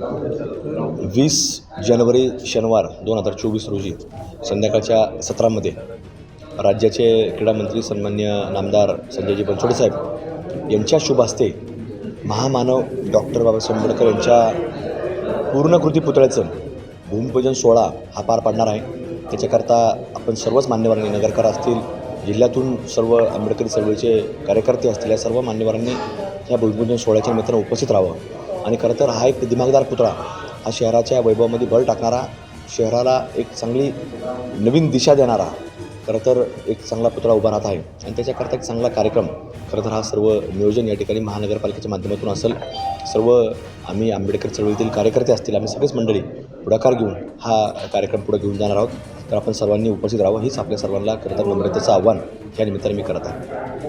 वीस जानेवारी शनिवार दोन हजार चोवीस रोजी संध्याकाळच्या सत्रामध्ये राज्याचे क्रीडामंत्री सन्मान्य नामदार संजयजी बनसोडे साहेब यांच्या शुभ हस्ते महामानव डॉक्टर बाबासाहेब आंबेडकर यांच्या पूर्णकृती पुतळ्याचं भूमिपूजन सोहळा हा पार पाडणार आहे. त्याच्याकरता आपण सर्वच मान्यवरांनी नगरकर असतील जिल्ह्यातून सर्व आंबेडकरी चळवळीचे कार्यकर्ते असतील या सर्व मान्यवरांनी या भूमिपूजन सोहळ्याच्या निमित्तानं उपस्थित राहावं. आणि खरं तर हा एक दिमागदार पुतळा. हा शहराच्या वैभवामध्ये भर टाकणारा शहराला एक चांगली नवीन दिशा देणारा खरं तर एक चांगला पुतळा उभा राहत आहे. आणि त्याच्याकरता एक चांगला कार्यक्रम खरं तर हा सर्व नियोजन या ठिकाणी महानगरपालिकेच्या माध्यमातून असेल. सर्व आम्ही आंबेडकर चळवळीतील कार्यकर्ते असतील आम्ही सगळेच मंडळी पुढाकार घेऊन हा कार्यक्रम पुढे घेऊन जाणार आहोत. तर आपण सर्वांनी उपस्थित राहावं हीच आपल्या सर्वांना खरं तर नम्रतेचं आव्हान या निमित्ताने मी करत आहे.